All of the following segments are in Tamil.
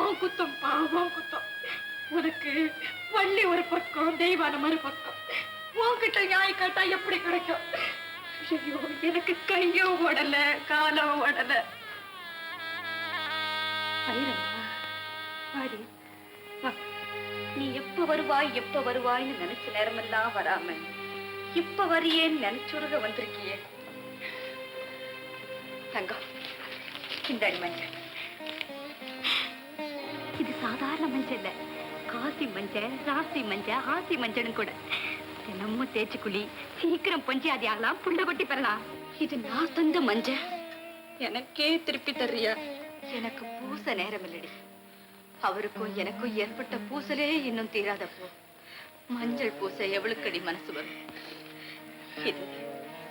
உன் குத்தம் பாவம் குத்தம். உனக்கு வள்ளி ஒரு பக்கம் தெய்வான மறு பக்கம். உன்கிட்ட நியாய கேட்டா எப்படி கிடைக்கும்? ஐயோ எனக்கு கையும் ஓடல காலம் ஓடல. வாடி, நீ எப்ப வருவாய் எப்ப வருவாய்னு நினைச்ச நேரமெல்லாம் வராம. இப்ப வரியேன்னு நினைச்சுருக வந்திருக்கியே. தங்கம் இந்த மஞ்சள். இது சாதாரண மஞ்சள். காசி மஞ்சள் ராசி மஞ்சள் ஆசி மஞ்சளும் கூட. தினமும் தேய்ச்சி குழி சீக்கிரம் பொஞ்சாதி ஆகலாம் புள்ள கொட்டி பெறலாம். இது நான் தந்த மஞ்சள். எனக்கே திருப்பி தர்றியா? எனக்கு பூச நேரம் இல்லடி அவருக்கும் எனக்கும் ஏற்பட்ட பூசலே இன்னும் தீராதப்போ. மஞ்சள் பூச எவளுக்கடி மனசு வரும்? இது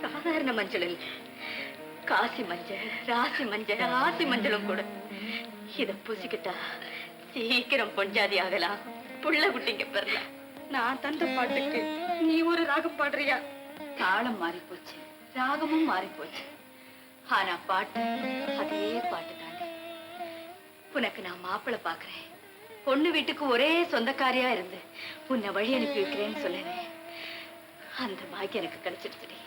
சாதாரண மஞ்சள் இல்லை காசி மஞ்சள் ராசி மஞ்சள் ஆசி மஞ்சளும் கூட. இதை பூசிக்கிட்டா சீக்கிரம் பொஞ்சாதி ஆகலாம் புள்ள குட்டிங்க பெறலாம் நான் தந்த பாட்டுக்கு நீ ஒரு ராகம் பாடுறியா? தாளம் மாறி போச்சு ராகமும் மாறி போச்சு ஆனா பாட்டு அதே பாட்டு தாண்டி. உனக்கு நான் மாப்பிள்ள பாக்குறேன் பொண்ணு வீட்டுக்கு ஒரே சொந்தக்காரியா இருந்து உன்னை வழி அனுப்பி வைக்கிறேன்னு சொன்னேனே அந்த பாக்கியம் எனக்கு கிடைச்சிடுச்சுடி.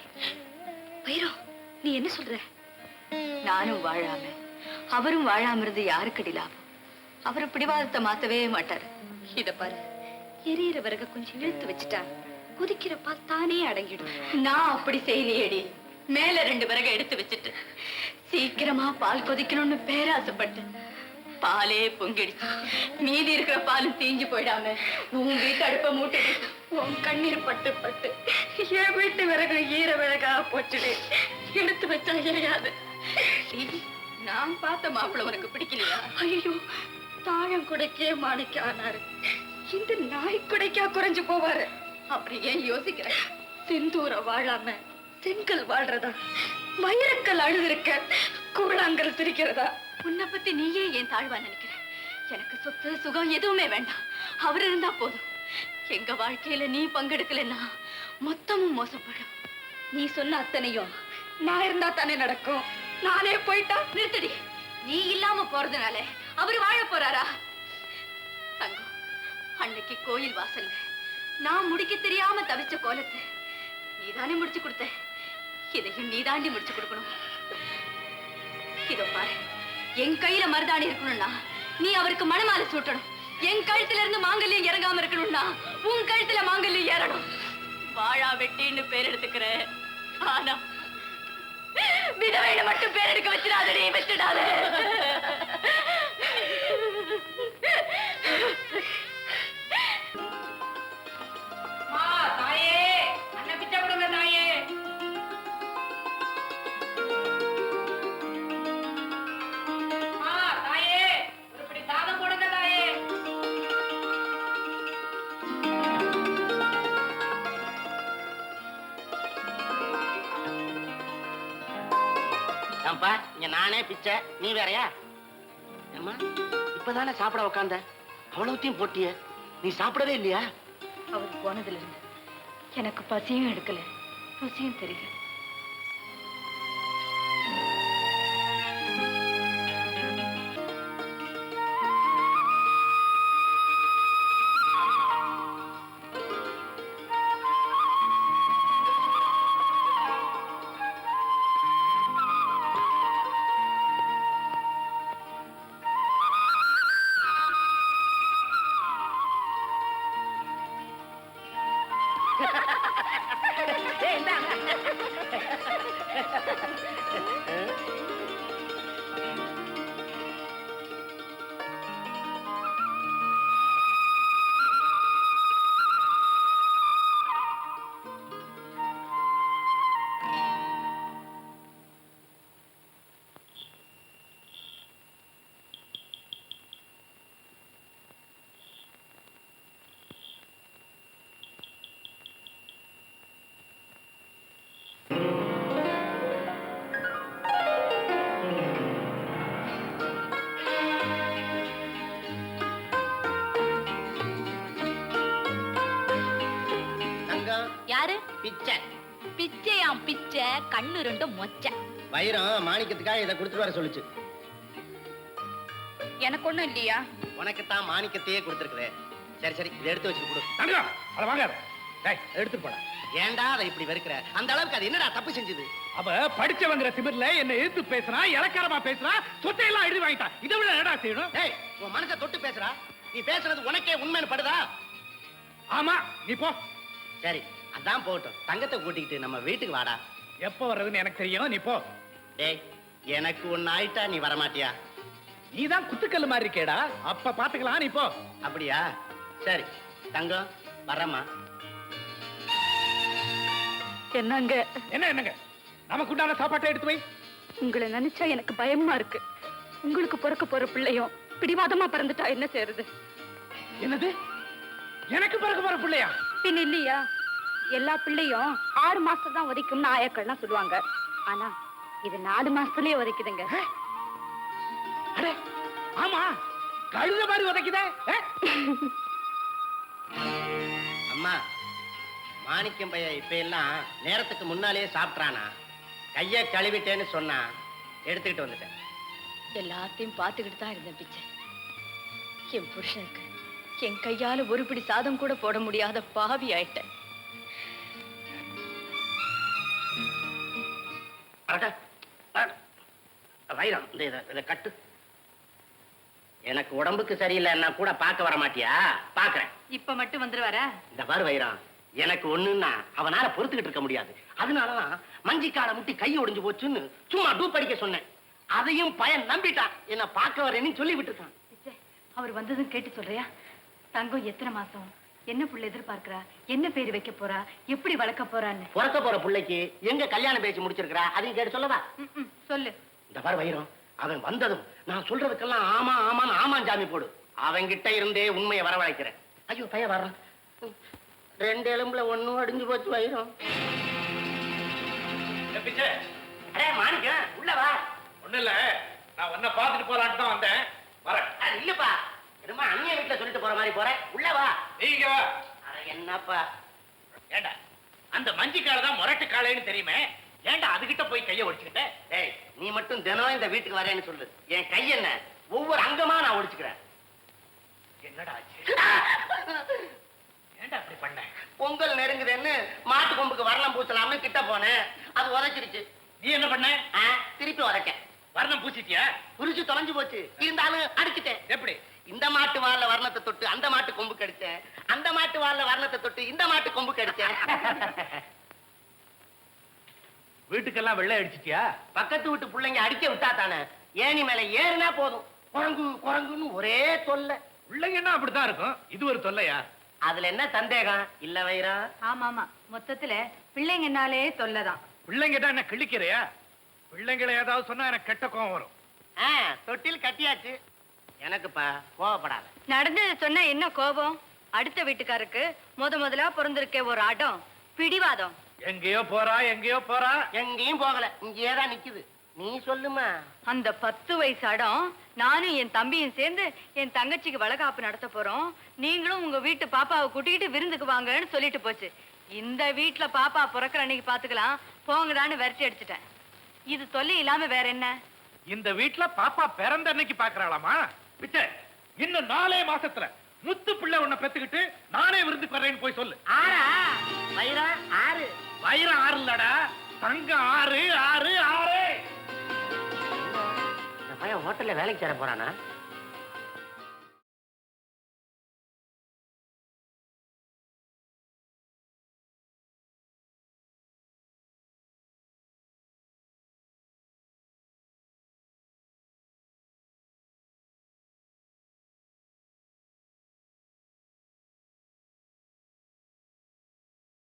பைரோ நீ என்ன சொல்ற? நானும் வாழாம அவரும் வாழாம இருந்து யாருக்கடி லாபம்? அவர் பிடிவாதத்தை மாத்தவே மாட்டாரு. இத பாரு எரியற விறக கொஞ்சம் இழுத்து வச்சுட்டா கொதிக்கிற பால் தானே அடங்கிடும். நான் அப்படி செய்யலையேடி. மேல ரெண்டு விறக எடுத்து வச்சுட்டு சீக்கிரமா பால் கொதிக்கணும்னு பேராசைப்பட்டு பாலே பொங்கிடுச்சு. மீதி இருக்கிற பாலும் தீஞ்சு போயிடாம உன் வீட்டு அடுப்ப மூட்டுடு உன் கண்ணீர் பட்டு பட்டு என் வீட்டு விறகு ஈர விறகா போச்சுடு. எடுத்து வச்சா எரியாது. நான் பார்த்த மாப்பிள்ளை உனக்கு பிடிக்கலையா? ஐயோ குடைக்கே மாணிக்க ஆனாரு. இந்த நாய் குடைக்கா குறைஞ்சு போவாரு. அப்படி ஏன் யோசிக்கிற? செந்தூர வாழாம செங்கல் வாழ்றதா? வைரக்கல் அழுதிருக்க கூழாங்கல் சிரிக்கிறதா உன்னை பத்தி நீயே ஏன் தாழ்வா நினைக்கிற? எனக்கு சொத்து சுகம் எதுவுமே வேண்டாம். அவர் இருந்தா போதும். எங்க வாழ்க்கையில நீ பங்கெடுக்கலைன்னா மொத்தமும் மோசப்படும். நீ சொன்ன அத்தனையும் நான் இருந்தா தானே நடக்கும். நானே போயிட்டா நிறுத்தடி. நீ இல்லாம போறதுனால அவர் வாழ போறாரா? தங்கம். அன்னைக்கு கோயில் வாசல்ல. நான் முடிக்க தெரியாம தவிச்ச கோலத்தை நீதானே முடிச்சு கொடுத்த? இதையும் நீதாண்டி முடிச்சு கொடுக்கணும். இதோ பாரு. என் கையில மருதாணி இருக்கணும்னா நீ அவருக்கு மனமால சூட்டணும். என் கழுத்துல இருந்து மாங்கல்யம் இறங்காம இருக்கணும்னா உன் கழுத்துல மாங்கல்யம் ஏறணும். வாழா வெட்டின்னு பேர் எடுத்துக்கிற ஆனா விதவையில மட்டும் பேர் எடுக்க வச்சிடாதடி வச்சிடாத நானே பிச்சை நீ வேறயா? ஏம்மா இப்பதானே சாப்பிட உக்காந்த? அவ்வளவுத்தையும் போட்டிய. நீ சாப்பிடவே இல்லையா? அவர் போனதுல இருந்து எனக்கு பசியும் எடுக்கல. ருசியும் தெரியல. தங்கம் கண்ணு ரெண்டும் மொச்ச. வைரம் மாணிக்கத்துக்காக இதை கொடுத்துட்டு வர சொல்லுச்சு. எனக்கு ஒண்ணும் இல்லையா? உனக்கு தான் மாணிக்கத்தையே கொடுத்துருக்குறேன் சரி சரி இதை எடுத்து வச்சு கொடு. தங்கம் அதை வாங்காத. டேய் எடுத்து போட. ஏன்டா அதை இப்படி வெறுக்கிற? அந்த அளவுக்கு அது என்னடா தப்பு செஞ்சது? அவ படிச்சவங்கிற திமிர்ல என்ன எதிர்த்து பேசுறா இலக்காரமா பேசுறா சொத்தையெல்லாம் எழுதி வாங்கிட்டா. இதை விட என்னடா செய்யணும்? ஏய் உன் மனசை தொட்டு பேசுறா. நீ பேசுறது உனக்கே உண்மைன்னு படுதா? ஆமா நீ போ. சரி அதான் போகட்டும். தங்கத்தை கூட்டிக்கிட்டு நம்ம வீட்டுக்கு வாடா. எப்ப வர்றதுன்னு எனக்கு தெரியும் நீ போ. டேய் எனக்கு ஒன்னு ஆயிட்டா நீ வரமாட்டியா? நீ தான் குத்துக்கல் மாதிரி இருக்கேடா. அப்ப பாத்துக்கலாம் நீ போ. அப்படியா? சரி தங்கம் வரமா என்னங்க? என்ன என்னங்க? நமக்கு உண்டான சாப்பாட்டை எடுத்து வை. உங்களை நினைச்சா எனக்கு பயமா இருக்கு. உங்களுக்கு பிறக்க போற பிள்ளையும் பிடிவாதமா பிறந்துட்டா என்ன செய்யறது? என்னது? எனக்கு பிறகு போற பிள்ளையா? பின் இல்லையா? எல்லா பிள்ளையும் ஆறு மாசம் தான் உதைக்கும்னு ஆயக்கள்லாம் சொல்லுவாங்க. ஆனா இது நாலு மாசத்துலயே உதைக்குதுங்க. அடே ஆமா கழுத மாதிரி உதைக்குதே? அம்மா மாணிக்கம் பையன் இப்ப எல்லாம் நேரத்துக்கு முன்னாலேயே சாப்பிட்றானா? கைய கழுவிட்டேன்னு சொன்னா எடுத்துக்கிட்டு வந்துட்டேன். எல்லாத்தையும் பார்த்துக்கிட்டு தான் இருந்தேன் பிச்சை. என் புருஷனுக்கு என் கையால ஒரு பிடி சாதம் கூட போட முடியாத பாவி ஆயிட்டேன். வைரம் இந்த இத- கட்டு. எனக்கு உடம்புக்கு சரியில்லைன்னா கூட பார்க்க வர மாட்டியா? பாக்குறேன் இப்ப மட்டும் வந்துருவாரா? இந்த பாரு வைரம் எனக்கு ஒண்ணுன்னா அவனால பொறுத்துக்கிட்டு இருக்க முடியாது. அதனாலதான் மஞ்சிக்கால முட்டி கை ஒடிஞ்சு போச்சுன்னு சும்மா டூப் அடிக்க சொன்னேன். அதையும் பையன் நம்பிட்டான். என்ன பார்க்க வரேன்னு சொல்லி விட்டுருக்கான் அவர் வந்ததும் கேட்டு சொல்றியா? தங்கம் எத்தனை மாசம்? என்ன புள்ள எதிர்பார்க்கறா? என்ன பேர் வைக்க போறா? எப்படி வளர்க்க போறான்னு? பிறக்க போற பிள்ளைக்கு எங்க கல்யாணம் பேச்சு முடிச்சிருக்கிறா? அதையும் கேட்டு சொல்லவா? சொல்லு. இந்த பாரு வைரம் அவன் வந்ததும் நான் சொல்றதுக்கெல்லாம் ஆமா ஆமான்னு ஆமான் ஜாமி போடு. அவன் கிட்ட இருந்தே உண்மையை வரவழைக்கிறேன். ஐயோ பையன் வர்றான். ரெண்டு எலும்புல ஒண்ணும் அடிஞ்சு போச்சு வைரம். அடே மாணிக்கம் உள்ள வா. ஒண்ணு இல்ல. நான் உன்னை பார்த்துட்டு போலான்னு தான் வந்தேன். வரேன். இல்லப்பா. என்னமா அண்ணிய வீட்டுல சொல்லிட்டு போற மாதிரி போறேன். உள்ள வா. நீங்க அட என்னப்பா? ஏண்டா அந்த மஞ்சி காலை தான் முரட்டு காளைன்னு தெரியுமே? ஏண்டா அதுகிட்ட போய் கைய ஒடிச்சுக்கிட்ட? ஏய் நீ மட்டும் தினம் இந்த வீட்டுக்கு வரேன்னு சொல்லு. என் கை என்ன? ஒவ்வொரு அங்கமா நான் ஒடிச்சுக்கிறேன். என்னடா ஆச்சு? ஏண்டா அப்படி பண்ண? பொங்கல் நெருங்குதுன்னு மாட்டு கொம்புக்கு வரலாம் பூசலாம்னு கிட்ட போனேன். அது உதைச்சிருச்சு. நீ என்ன பண்ண? திருப்பி உதைக்கேன் வர்ணம் பூசிட்டியா? புரிச்சு தொலைஞ்சு போச்சு. இருந்தாலும் அடிச்சிட்டேன். எப்படி? இந்த மாட்டு வால்ல வர்ணத்தை தொட்டு அந்த மாட்டு கொம்பு கடிச்சேன். அந்த மாட்டு வால்ல வர்ணத்தை தொட்டு இந்த மாட்டு கொம்பு கடிச்சேன். வீட்டுக்கெல்லாம் வெள்ளை அடிச்சிட்டியா? பக்கத்து வீட்டு பிள்ளைங்க அடிக்க விட்டா தானே? ஏணி மேல ஏறினா போதும். குரங்கு குரங்குன்னு ஒரே தொல்லை. பிள்ளைங்கன்னா அப்படித்தான் இருக்கும்? இது ஒரு தொல்லையா? அதுல என்ன சந்தேகம்? இல்ல வைரா. ஆமா ஆமா மொத்தத்துல பிள்ளைங்கனாலே சொல்லதான் பிள்ளைங்க தான் என்ன கிழிக்கிறையா? பிள்ளைங்களை ஏதாவது சொன்னா எனக்கு கெட்ட கோவம் வரும். ஆ, தொட்டில் கட்டியாச்சு. எனக்குப்பா கோவப்படாத. நடந்தது சொன்னா என்ன கோபம்? அடுத்த வீட்டுக்காருக்கு முத முதலா பிறந்திருக்கே ஒரு அடம் பிடிவாதம். எங்கேயோ போறா எங்கேயோ போறா? எங்கேயும் போகல இங்கேயே தான் நிக்குது. நீ சொல்லுமா? அந்த பத்து வயசு அடம் நானும் என் தம்பியும் சேர்ந்து என் தங்கச்சிக்கு வளகாப்பு நடத்த போறோம். நீங்களும் உங்க வீட்டு பாப்பாவை கூட்டிக்கிட்டு விருந்துக்கு வாங்கன்னு சொல்லிட்டு போச்சு. இந்த வீட்ல பாப்பா பிறக்கிற அன்னைக்கு பாத்துக்கலாம் போங்கடான்னு விரட்டி அடிச்சிட்டேன். இது தொல்லை இல்லாம வேற என்ன? இந்த வீட்ல பாப்பா பிறந்த அன்னைக்கு பாக்குறாளாமா? பிச்சை. இன்னும் நாலே மாசத்துல முத்து பிள்ளை உன்னை பெத்துக்கிட்டு நானே விருந்துக்கு வர்றேன்னு போய் சொல்லு. ஆறா? வைரா ஆறு. வைரம் ஆறு இல்லடா தங்கம் ஆறு ஆறு. ஆறு பையன் ஹோட்டல்ல வேலைக்கு சேர போறானா?